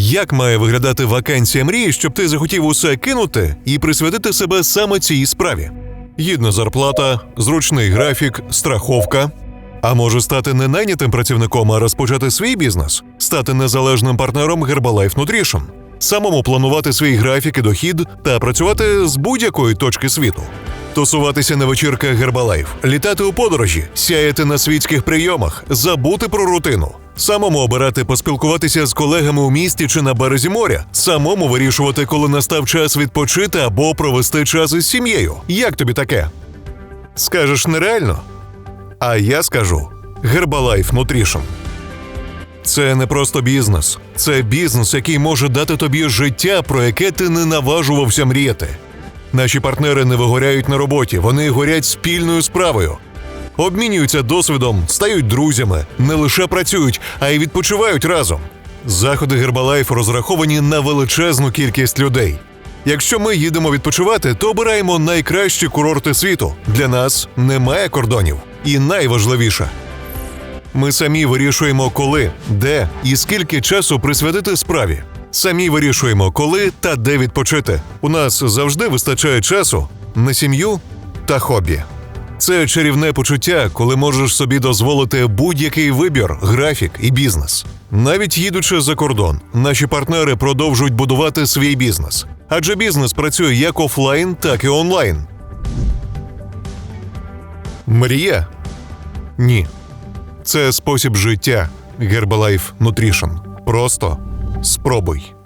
Як має виглядати вакансія мрії, щоб ти захотів усе кинути і присвятити себе саме цій справі? Гідна зарплата, зручний графік, страховка. А може стати не найнятим працівником, а розпочати свій бізнес, стати незалежним партнером Herbalife Nutrition, самому планувати свій графік і дохід та працювати з будь-якої точки світу. Тусуватися на вечірках Herbalife, літати у подорожі, сяяти на світських прийомах, забути про рутину, самому обирати поспілкуватися з колегами у місті чи на березі моря, самому вирішувати, коли настав час відпочити або провести час із сім'єю. Як тобі таке? Скажеш нереально? А я скажу Herbalife Nutrition. Це не просто бізнес, це бізнес, який може дати тобі життя, про яке ти не наважувався мріяти. Наші партнери не вигоряють на роботі, вони горять спільною справою. Обмінюються досвідом, стають друзями, не лише працюють, а й відпочивають разом. Заходи Гербалайф розраховані на величезну кількість людей. Якщо ми їдемо відпочивати, то обираємо найкращі курорти світу. Для нас немає кордонів. І найважливіше, ми самі вирішуємо, коли, де і скільки часу присвятити справі. Самі вирішуємо, коли та де відпочити. У нас завжди вистачає часу на сім'ю та хобі. Це чарівне почуття, коли можеш собі дозволити будь-який вибір, графік і бізнес. Навіть їдучи за кордон, наші партнери продовжують будувати свій бізнес. Адже бізнес працює як офлайн, так і онлайн. Мрія? Ні. Це спосіб життя. Herbalife Nutrition. Просто спробуй.